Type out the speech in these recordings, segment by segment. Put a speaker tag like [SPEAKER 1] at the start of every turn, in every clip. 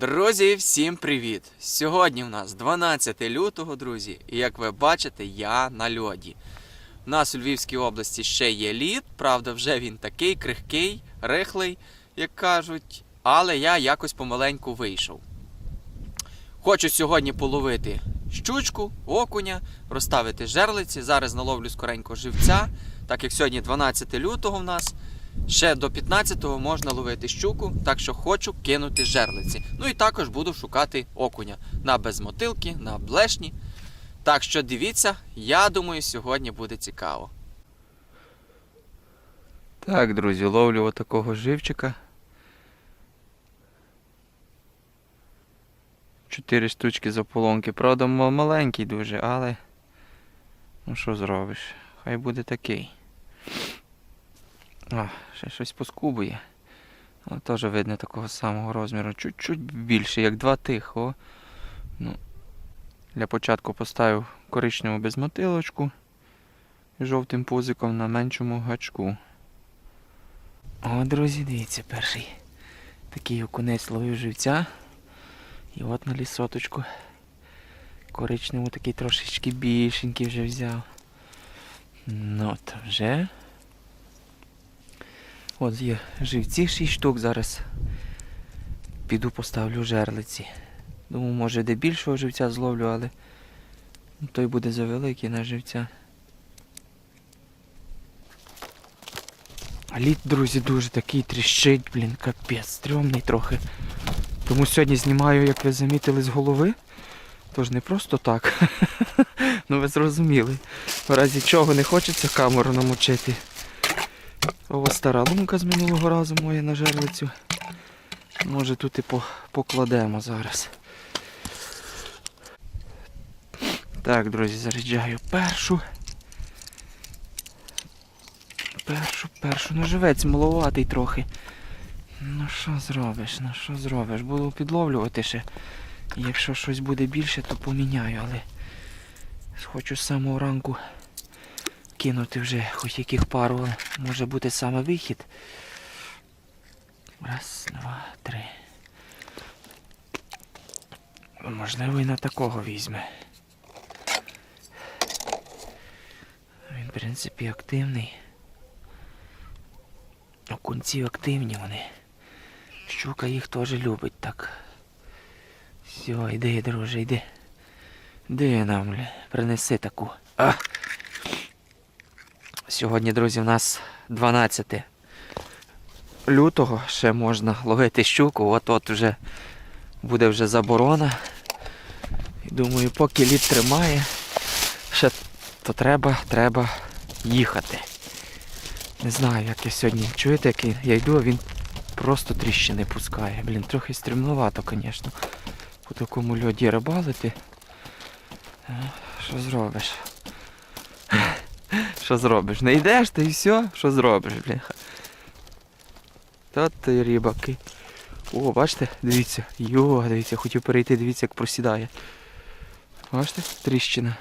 [SPEAKER 1] Друзі, всім привіт! Сьогодні у нас 12 лютого, друзі, і як ви бачите, я на льоді. У нас у Львівській області ще є лід, правда, вже він такий крихкий, рихлий, як кажуть, але я якось помаленьку вийшов. Хочу сьогодні половити щучку, окуня, розставити жерлиці. Зараз наловлю скоренько живця, так як сьогодні 12 лютого в нас. Ще до 15-го можна ловити щуку, так що хочу кинути жерлиці. Ну і також буду шукати окуня на безмотилки, на блешні. Так що дивіться, я думаю, сьогодні буде цікаво. Так, друзі, ловлю отакого живчика. Чотири штучки заполонки. Правда, маленький дуже, але. Ну що зробиш? Хай буде такий. А, ще щось поскубує. Але теж видно такого самого розміру. Чуть-чуть більше, як два тих. О. Ну, для початку поставив коричневу безмотилочку жовтим пузиком на меншому гачку. О, друзі, дивіться, перший такий окунець ловив живця. І от на лісоточку. Коричневу такий трошечки більшенький вже взяв. Ну, то вже. От є живці 6 штук зараз. Піду поставлю жерлиці. Думаю, може де більшого живця зловлю, але той буде завеликий на живця. А лід, друзі, дуже такий тріщить, блін, капець, стрьомний трохи. Тому сьогодні знімаю, як ви замітили, з голови. Тож не просто так. ну ви зрозуміли. В разі чого не хочеться камеру намочити. Ова стара лунка з минулого разу моя на жерлицю. Може тут і покладемо зараз. Так, друзі, заряджаю першу. Першу, першу. Ну живець маловатий трохи. Ну що зробиш, ну що зробиш? Буду підловлювати ще. Якщо щось буде більше, то поміняю, але хочу з самого ранку кинути вже хоч яких пару, може бути саме вихід. Раз, два, три. Можливо, і на такого візьме. Він, в принципі, активний. Окунці активні вони. Щука їх теж любить так. Все, йди, друже, йди. Йди нам, принеси таку. А! Сьогодні, друзі, у нас 12 лютого ще можна ловити щуку, от-от вже буде вже заборона. І думаю, поки лід тримає, ще то треба, треба їхати. Не знаю, як я сьогодні. Чуєте, як я йду, а він просто тріщини пускає. Блін, трохи стрімновато, звісно. По такому льоді рибалити. Е, Що зробиш? Що зробиш? Не йдеш, та і все, що зробиш, бляха. Та ти рибаки. О, бачите, дивіться, йо, дивіться, хотів перейти, дивіться, як просідає. Бачите, тріщина.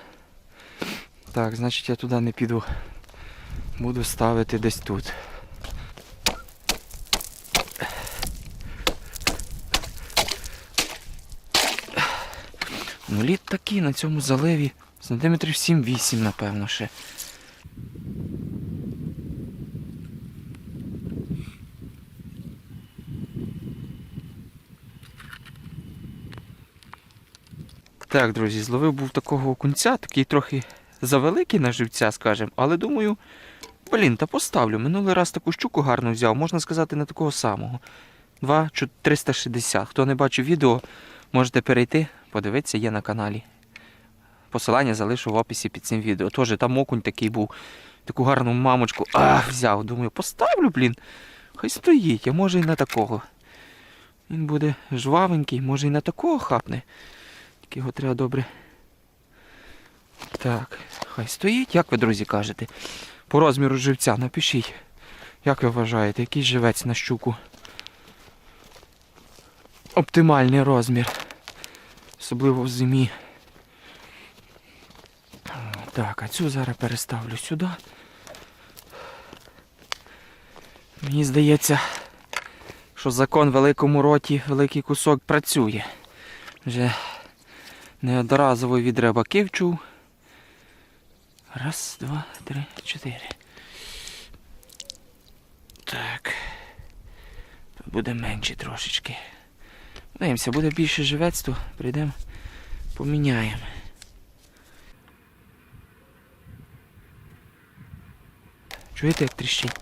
[SPEAKER 1] Так, значить я туди не піду. Буду ставити десь тут. Ну, лід такий на цьому заливі. Сантиметрів 7-8, напевно, ще. Так, друзі, зловив був такого окунця, такий трохи завеликий на живця, скажем, але думаю, блін, та поставлю. Минулий раз таку щуку гарно взяв, можна сказати, не такого самого. 2 360. Хто не бачив відео, можете перейти, подивитися, є на каналі. Посилання залишу в описі під цим відео. Теж там окунь такий був. Таку гарну мамочку. Ах, взяв. Думаю, поставлю, блін. Хай стоїть, а може і на такого. Він буде жвавенький, може і на такого хапне. Тільки його треба добре. Так, хай стоїть. Як ви, друзі, кажете? По розміру живця напишіть. Як ви вважаєте, який живець на щуку? Оптимальний розмір. Особливо в зимі. Так, а цю зараз переставлю сюди. Мені здається, що закон великому роті, великий кусок працює. Вже неодноразово від рибаків чув. Раз, два, три, чотири. Так. Тут буде менше трошечки. Подивимося, буде більше живець, то прийдемо, поміняємо. Чуєте, як тріщить?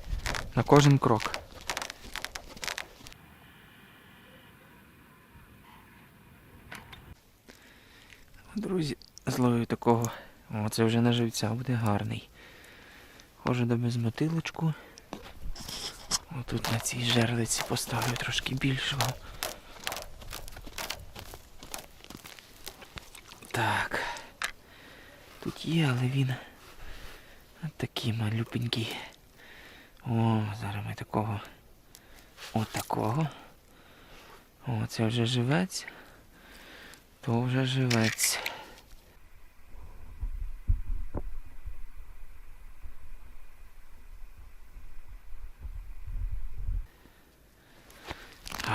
[SPEAKER 1] На кожен крок. Зловив такого. О, це вже на живця буде гарний. Хожу до безмотилочку. Отут на цій жерлиці поставлю трошки більшого. Так. Тут є, але він от такий малюпенький. О, зараз ми такого. От такого. О, це вже живець. То вже живець.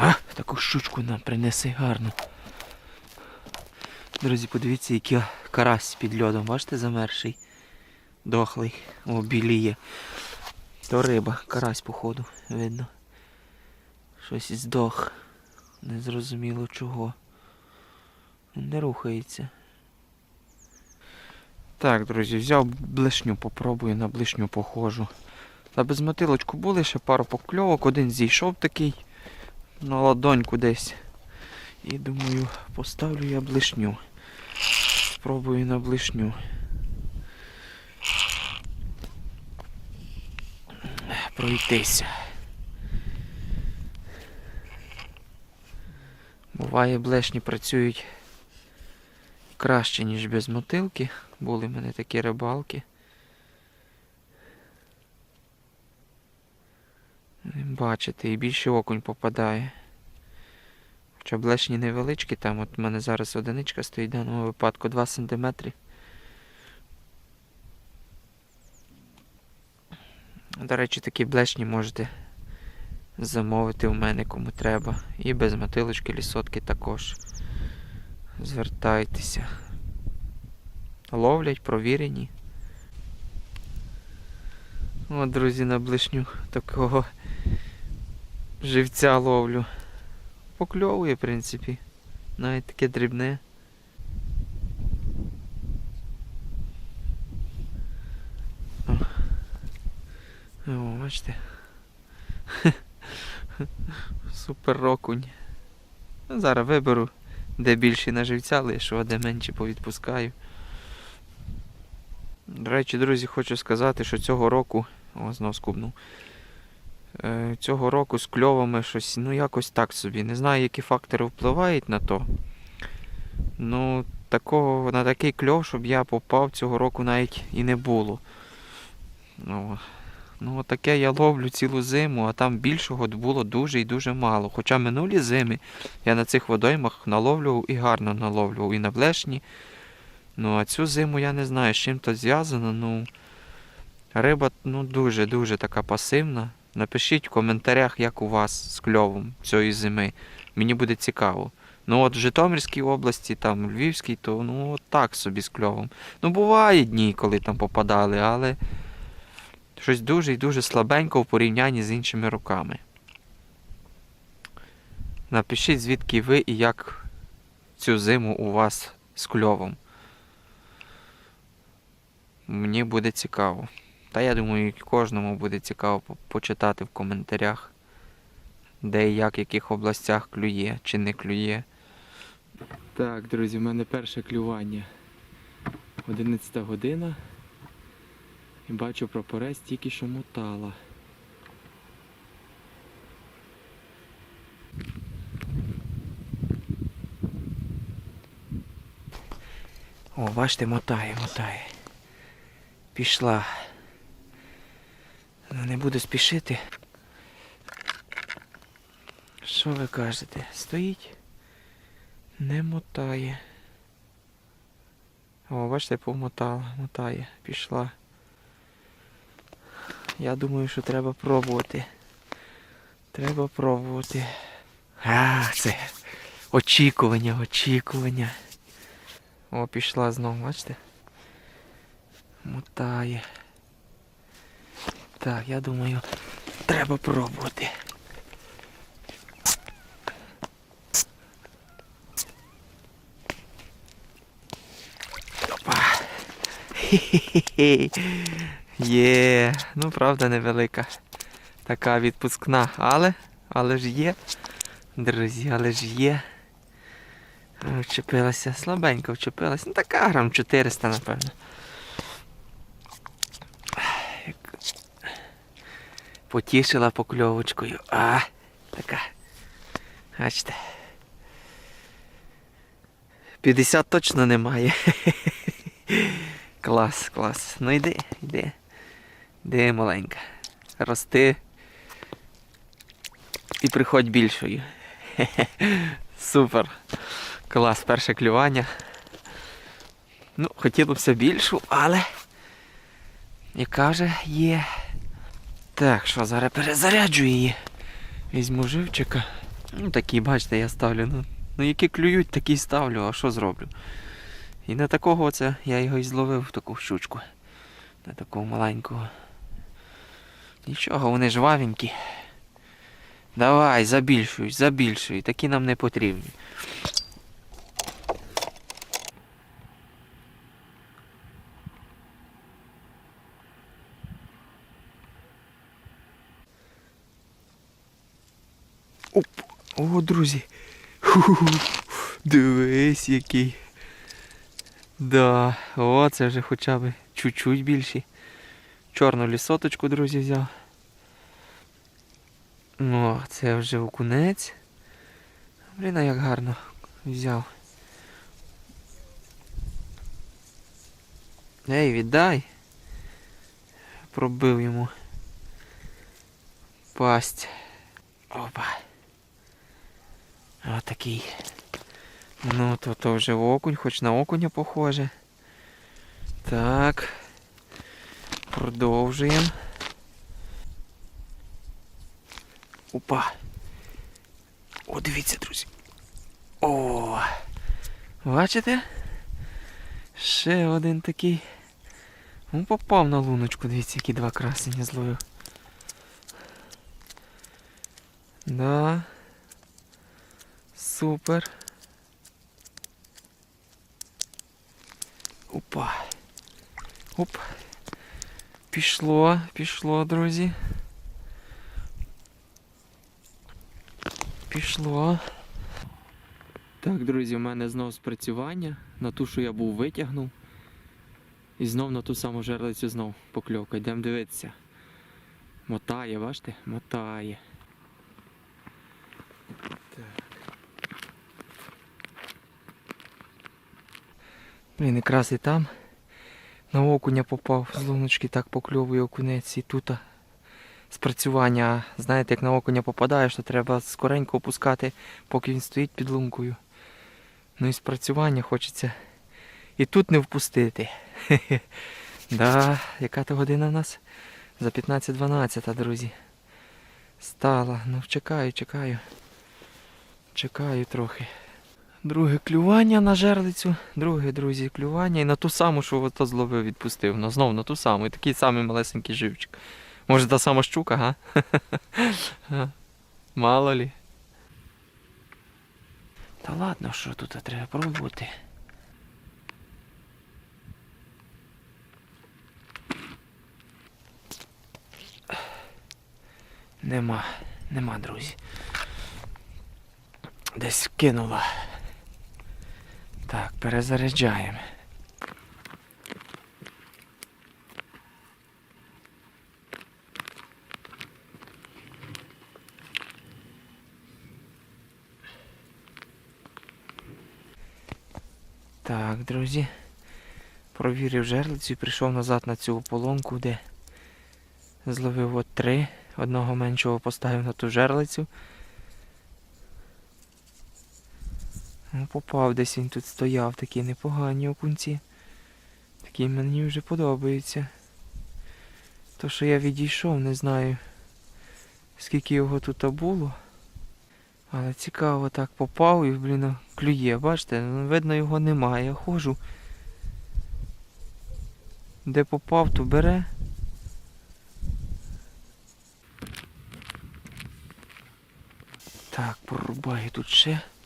[SPEAKER 1] А, таку щучку нам принеси гарну. Друзі, подивіться, який карась під льодом. Бачите, замерший. Дохлий. О, біліє. То риба, карась, походу, видно. Щось здох. Незрозуміло чого. Не рухається. Так, друзі, взяв блишню, попробую на блишню похожу. На безмотилочку були ще пару покльовок, один зійшов такий на ладоньку десь. І думаю, поставлю я блишню. Спробую на блишню. Пройтися. Буває, блешні працюють краще, ніж без мотилки. Були в мене такі рибалки. Бачите, і більше окунь попадає. Хоча блешні невеличкі, там от в мене зараз одиничка стоїть в даному випадку 2 см. До речі, такі блешні можете замовити у мене кому треба. І без мотилочки лісотки також. Звертайтеся. Ловлять, провірені. От, друзі, на блишню такого живця ловлю. Покльовує, в принципі. Навіть таке дрібне. О, бачите. Супер окунь. Ну, Зараз виберу, де більші на живця лишу, а де менші повідпускаю. До речі, друзі, хочу сказати, що цього року, о, знов скубнув. Е, Цього року з кльовами щось, ну якось так собі. Не знаю, які фактори впливають на то. Ну, такого, на такий кльов, щоб я попав цього року навіть і не було. Ну, ну таке я ловлю цілу зиму, а там більшого було дуже і дуже мало. Хоча минулі зими я на цих водоймах наловлював і гарно наловлював і на блешні. Ну, а цю зиму я не знаю, з чим то зв'язано. Ну, риба ну, дуже-дуже така пасивна. Напишіть в коментарях, як у вас з кльовом цієї зими. Мені буде цікаво. Ну от в Житомирській області, там Львівській, то ну от так собі з кльовом. Ну, буває дні, коли там попадали, але щось дуже і дуже слабенько в порівнянні з іншими роками. Напишіть, звідки ви і як цю зиму у вас з кльовом. Мені буде цікаво. Та я думаю, кожному буде цікаво почитати в коментарях, де і як, в яких областях клює чи не клює. Так, друзі, в мене перше клювання. 11 година. І бачу прапорець тільки що мотала. О, бачите, мотає, мотає. Пішла. Ну, не буду спішити. Що ви кажете? Стоїть? Не мотає. О, бачите, помотала, мотає, пішла. Я думаю, що треба пробувати. Треба пробувати. А, це очікування, очікування. О, пішла знову, бачите? Мотає. Так, я думаю, треба пробувати. Опа. Є, ну правда невелика. Така відпускна, але, але ж є. Друзі, але ж є. Вчепилася, слабенько вчепилася. Ну така грам 400, напевно. Як- Потішила покльовочкою. А, така. Бачите. 50 точно немає. Клас, клас. Ну йди, йди. Йди, маленька. Рости. І приходь більшою. Супер. Клас, перше клювання. Ну, хотілося більшу, але яка вже є. Так, що, зараз перезаряджу її. Візьму живчика. Ну такі, бачите, я ставлю. Ну, ну які клюють, такі ставлю, а що зроблю? І на такого оце я його і зловив, таку щучку. На такого маленького. Нічого, вони жвавенькі. Давай, забільшуй, забільшуй. Такі нам не потрібні. Оп. О, друзі. Дивись який. Да, о, це вже хоча б чуть-чуть більші. Чорну лісоточку, друзі, взяв. О, це вже окунець. Блін, а як гарно взяв. Ей, віддай. Пробив йому. Пасть. Опа. Отакий. Ну, то, то вже окунь, хоч на окуня похоже. Так. Продовжуємо. Опа. О, дивіться, друзі. О! Бачите? Ще один такий. Ну, попав на луночку, дивіться, які два красені зловив. Да. Супер. Опа. Оп. Пішло, пішло, друзі. Пішло. Так, друзі, у мене знов спрацювання. На ту, що я був витягнув. І знов на ту саму жерлицю знов покльовка. Йдемо дивитися. Мотає, бачите? Мотає. Так. Блін, якраз і там. На окуня попав з луночки, так покльовує окунець і тут спрацювання. Знаєте, як на окуня попадаєш, то треба скоренько опускати, поки він стоїть під лункою. Ну і спрацювання хочеться і тут не впустити. Да, яка то година в нас? За 15-12, друзі. Стала. Ну чекаю, чекаю. Чекаю трохи. Друге клювання на жерлицю. Друге, друзі, клювання. І на ту саму, що ото зловив, відпустив. Ну, знов на ту саму. І такий самий малесенький живчик. Може та сама щука? Га. Мало лі. Та ладно, що тут треба пробувати. Нема, нема, друзі. Десь кинула. Так, перезаряджаємо. Так, друзі. Провірив жерлицю і прийшов назад на цю ополонку, де зловив от три. Одного меншого поставив на ту жерлицю. Ну, попав десь він тут стояв, такі непогані окунці. Такі мені вже подобаються. То, що я відійшов, не знаю. скільки його тут було. Але цікаво так попав і, блін, клює, бачите, ну, видно його немає. Я ходжу. Де попав, то бере. Так, порубаю тут ще. Ще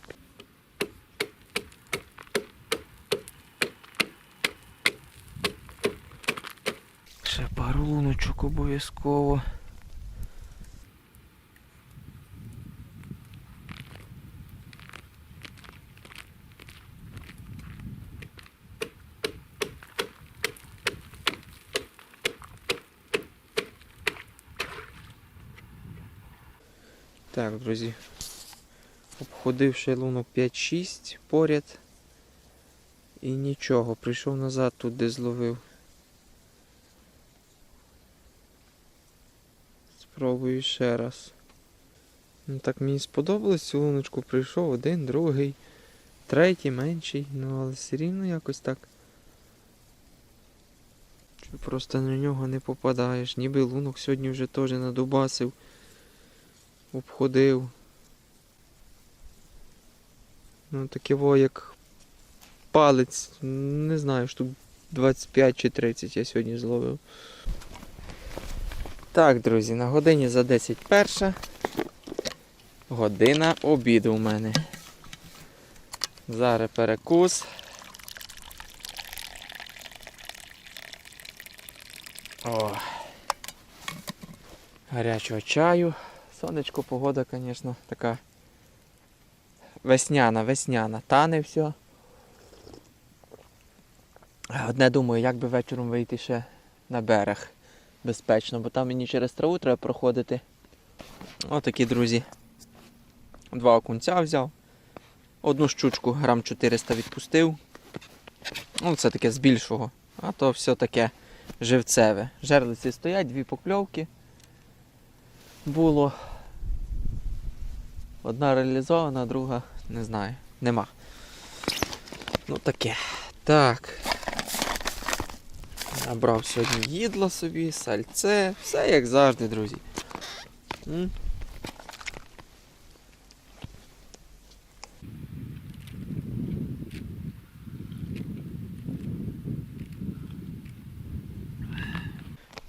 [SPEAKER 1] пару обов'язково. Так, друзі. Обходив ще лунок 5-6 поряд. І нічого, прийшов назад тут, де зловив. Спробую ще раз. Ну так мені сподобалось цю луночку, прийшов один, другий, третій, менший, ну але все рівно якось так. Що Просто на нього не попадаєш. Ніби лунок сьогодні вже теж надубасив, обходив. Ну таке во як палець, не знаю, штук 25 чи 30 я сьогодні зловив. Так, друзі, на годині за 10 перша. Година обіду у мене. Зараз перекус. О. Гарячого чаю. Сонечко, погода, звісно, така весняна, весняна. Тане все. Одне думаю, як би вечором вийти ще на берег безпечно, бо там мені через траву треба проходити. Отакі, друзі. Два окунця взяв. Одну щучку грам 400 відпустив. Ну, це таке з більшого. А то все таке живцеве. Жерлиці стоять, дві покльовки. Було. Одна реалізована, друга не знаю. Нема. Ну таке. Так. Набрав сьогодні їдло собі, сальце, все як завжди, друзі.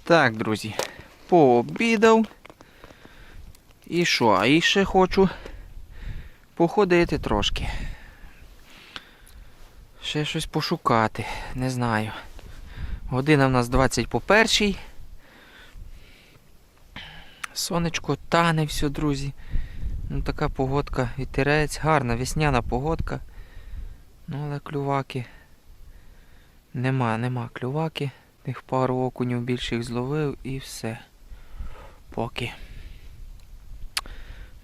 [SPEAKER 1] Так, друзі, пообідав. І що? А і ще хочу походити трошки. Ще щось пошукати, не знаю. Година в нас 20 по першій. Сонечко тане все, друзі. Ну така погодка, вітерець, гарна весняна погодка. Ну, але клюваки. Нема, нема клюваки. Тих пару окунів більших зловив і все. Поки.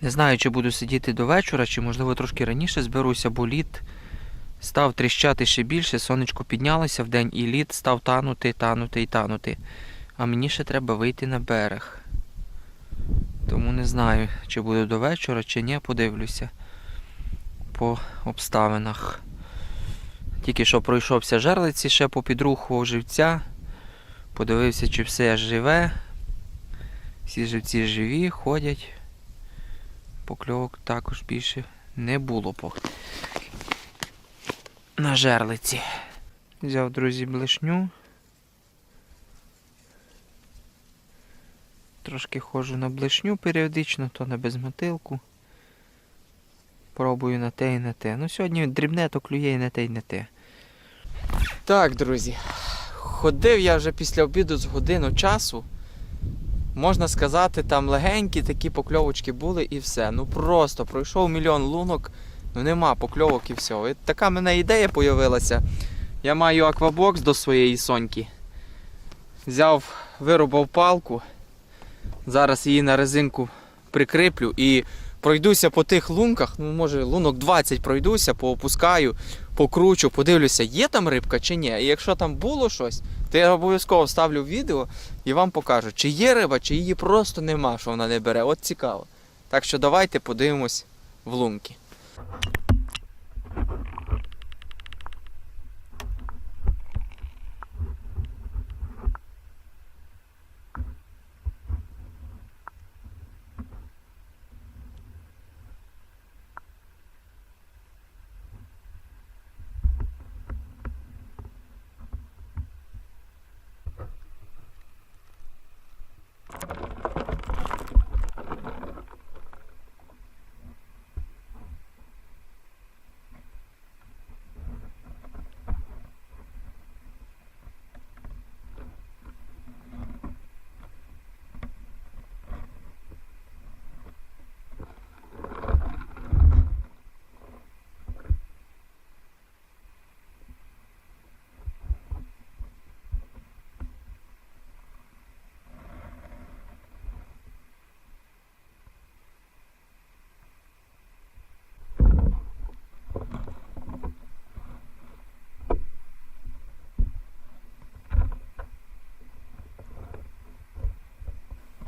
[SPEAKER 1] Не знаю, чи буду сидіти до вечора, чи можливо трошки раніше зберуся, бо лід став тріщати ще більше, сонечко піднялося в день і лід став танути, танути і танути. А мені ще треба вийти на берег. Тому не знаю, чи буду до вечора, чи ні, подивлюся по обставинах. Тільки що пройшовся жерлиці ще по підруху живця. Подивився, чи все живе. Всі живці живі, ходять. Покльовок також більше не було. На жерлиці. Взяв, друзі, блешню. Трошки ходжу на блешню періодично, то на безмотилку. Пробую на те і на те. Ну сьогодні дрібне, то клює і на те і на те. Так, друзі. Ходив я вже після обіду з годину часу. Можна сказати, там легенькі такі покльовочки були і все. Ну просто пройшов мільйон лунок, ну нема покльовок і все. І така мене ідея з'явилася. Я маю аквабокс до своєї соньки. Взяв, вирубав палку. Зараз її на резинку прикріплю і пройдуся по тих лунках, ну може лунок 20 пройдуся, поопускаю, покручу, подивлюся, є там рибка чи ні. І якщо там було щось, то я обов'язково вставлю відео і вам покажу, чи є риба, чи її просто нема, що вона не бере. От цікаво. Так що давайте подивимось в лунки. Thank you.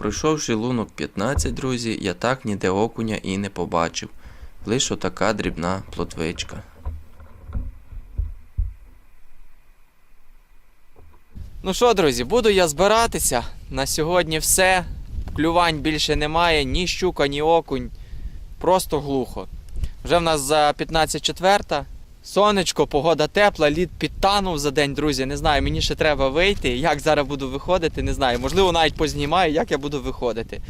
[SPEAKER 2] Пройшовши лунок 15, друзі, я так ніде окуня і не побачив. Лише така дрібна плотвичка. Ну що, друзі, буду я збиратися. На сьогодні все. Клювань більше немає, ні щука, ні окунь. Просто глухо. Вже в нас за 15 четверта. Сонечко, погода тепла, лід підтанув за день, друзі. Не знаю, мені ще треба вийти. Як зараз буду виходити, не знаю. Можливо, навіть познімаю, як я буду виходити.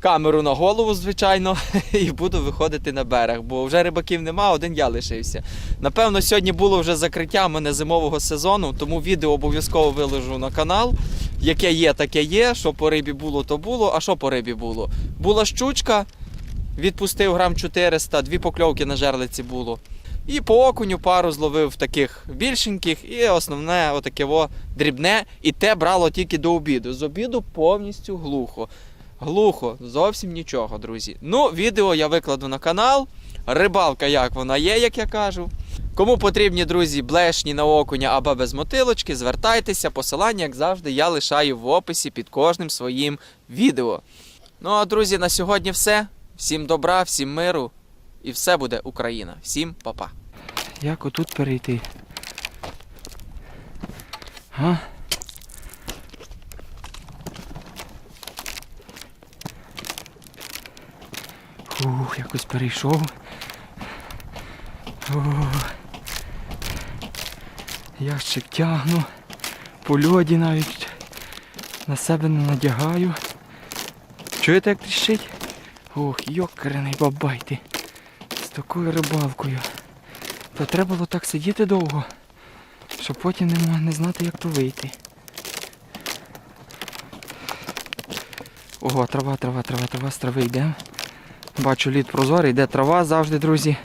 [SPEAKER 2] Камеру на голову, звичайно, і буду виходити на берег, бо вже рибаків нема, один я лишився. Напевно, сьогодні було вже закриття мене зимового сезону, тому відео обов'язково виложу на канал. Яке є, таке є. Що по рибі було, то було. А що по рибі було? Була щучка, відпустив грам 400, дві покльовки на жерлиці було. І по окуню пару зловив таких більшеньких, і основне отаке во дрібне, і те брало тільки до обіду. З обіду повністю глухо. Глухо, зовсім нічого, друзі. Ну, відео я викладу на канал. Рибалка, як вона є, як я кажу. Кому потрібні, друзі, блешні на окуня або без мотилочки, звертайтеся. Посилання, як завжди, я лишаю в описі під кожним своїм відео. Ну а друзі, на сьогодні все. Всім добра, всім миру і все буде Україна. Всім па-па.
[SPEAKER 1] Як отут перейти? А? Фух, якось перейшов. Ух. Ящик тягну. По льоді навіть на себе не надягаю. Чуєте, як тріщить? Ох, йокарений бабай ти. Такою рибалкою. Та треба було так сидіти довго, щоб потім не, не знати, як то вийти. Ого, трава, трава, трава, трава, з трави йде. Бачу лід прозорий, йде трава завжди, друзі.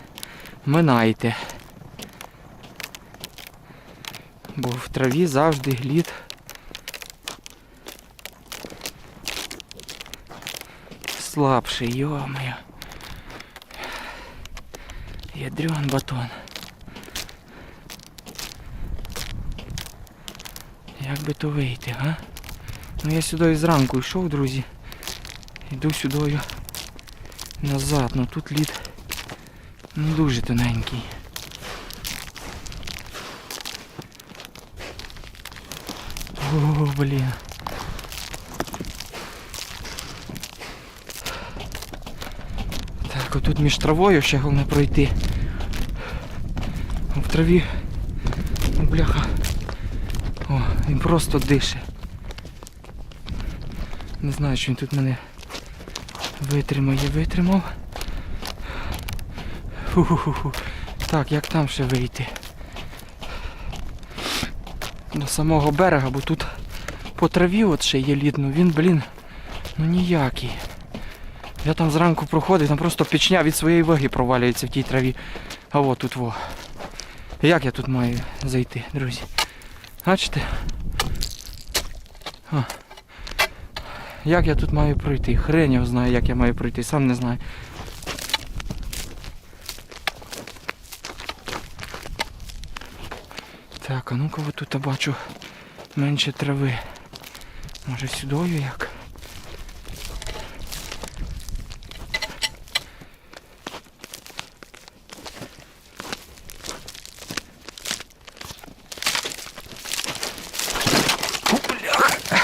[SPEAKER 1] Минайте. Бо в траві завжди лід. Слабший, йо-моє. Ядрен батон. Як би то вийти, га? Ну я сюди зранку йшов, друзі. Йду сюди назад, ну тут лід не дуже тоненький. О, блін. Так, отут між травою ще головне пройти. Траві. Бляха. О, він просто дише. Не знаю, чи він тут мене витримає, витримав. Фу-ху-ху. Так, як там ще вийти? До самого берега, бо тут по траві от ще є лід, ну він, блін, ну ніякий. Я там зранку проходив, там просто печня від своєї ваги провалюється в тій траві. А от тут во. Як я тут маю зайти, друзі? Бачите? А. Як я тут маю пройти? Хрень його знає, як я маю пройти, сам не знаю. Так, а ну-ка от тут я бачу менше трави. Може сюдою як? О, бляха.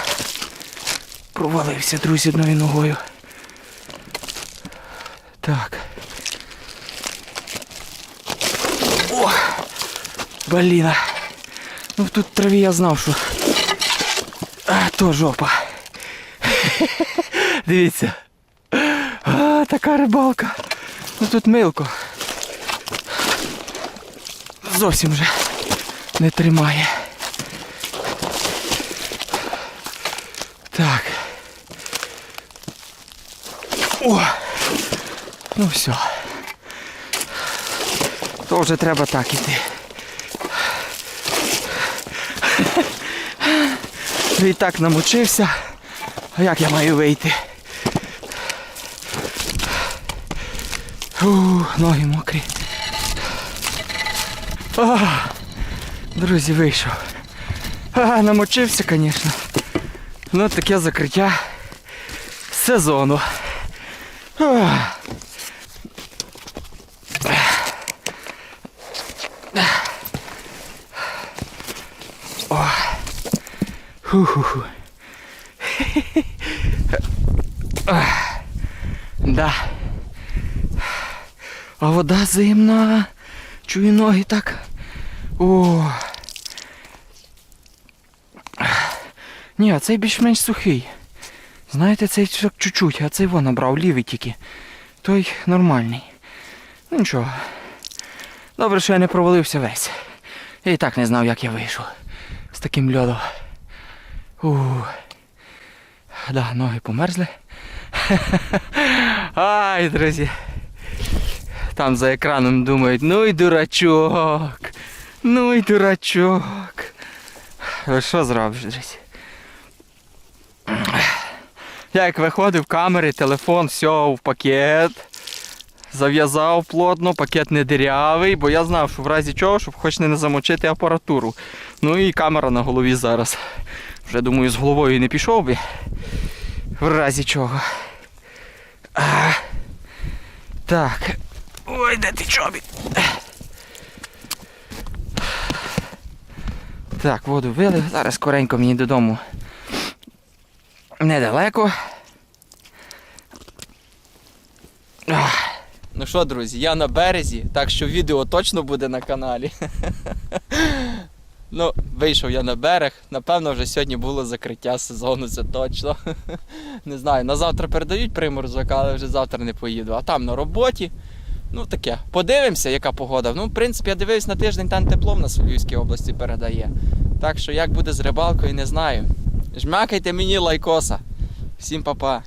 [SPEAKER 1] Провалився, друзі, одною ногою. Так. О! Блін. Ну тут траві я знав, що. А, то жопа. Дивіться. А, така рибалка. Ну тут милко. Зовсім вже не тримає. Так. О! Ну все. То вже треба так іти. І так намочився. А як я маю вийти? Ух, ноги мокрі. А, друзі, вийшов. А, намочився, звісно. Ну таке закриття. сезону. Ху-ху-ху. Да. А вода зимна. Чую ноги так. О. Ні, а цей більш-менш сухий. Знаєте, цей чуть-чуть, а цей вон набрав лівий тільки. Той нормальний. Ну нічого. Добре, що я не провалився весь. Я і так не знав, як я вийшов. З таким льодом. Ух. Да, ноги померзли. Ай, друзі. Там за екраном думають, ну й дурачок. Ну й дурачок. Але що зробиш, друзі? Я як виходив, камери, телефон, все в пакет. Зав'язав плотно, пакет не дирявий, бо я знав, що в разі чого, щоб хоч не замочити апаратуру. Ну і камера на голові зараз. Вже думаю, з головою не пішов би. В разі чого. А, так. Ой, де ти чобіт? Так, воду вилив. Зараз скоренько мені додому. Недалеко. Ну що, друзі, я на березі, так що відео точно буде на каналі. ну, вийшов я на берег. Напевно, вже сьогодні було закриття сезону, це точно. не знаю, на завтра передають приморозок, але вже завтра не поїду. А там на роботі. Ну таке. Подивимося, яка погода. Ну, в принципі, я дивився на тиждень, там тепло в нас у Львівській області передає. Так що як буде з рибалкою, не знаю. Жмякайте мені лайкоса. Всім па-па.